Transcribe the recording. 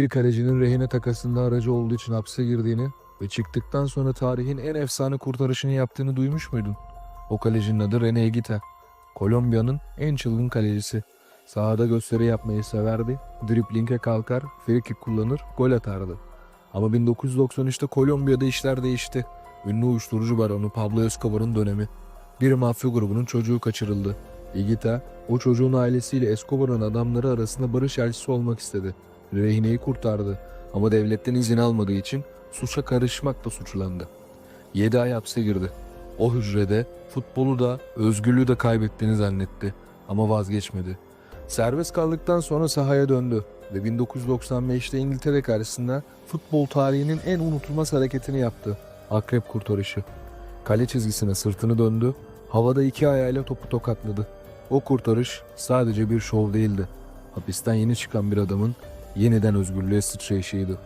Bir kalecinin rehine takasında aracı olduğu için hapse girdiğini ve çıktıktan sonra tarihin en efsane kurtarışını yaptığını duymuş muydun? O kalecinin adı Rene Higuita. Kolombiya'nın en çılgın kalecisi. Sahada gösteri yapmayı severdi, driblinge kalkar, free kick kullanır, gol atardı. Ama 1993'te Kolombiya'da işler değişti. Ünlü uyuşturucu baronu Pablo Escobar'ın dönemi. Bir mafya grubunun çocuğu kaçırıldı. Higuita, o çocuğun ailesiyle Escobar'ın adamları arasında barış elçisi olmak istedi. Rehineyi kurtardı ama devletten izin almadığı için suça karışmakla suçlandı. 7 ay hapse girdi. O hücrede futbolu da özgürlüğü de kaybettiğini zannetti ama vazgeçmedi. Serbest kaldıktan sonra sahaya döndü ve 1995'te İngiltere karşısında futbol tarihinin en unutulmaz hareketini yaptı. Akrep kurtarışı. Kale çizgisine sırtını döndü, havada iki ayağıyla topu tokatladı. O kurtarış sadece bir şov değildi. Hapisten yeni çıkan bir adamın yeniden özgürlüğe sıçrayışıydı.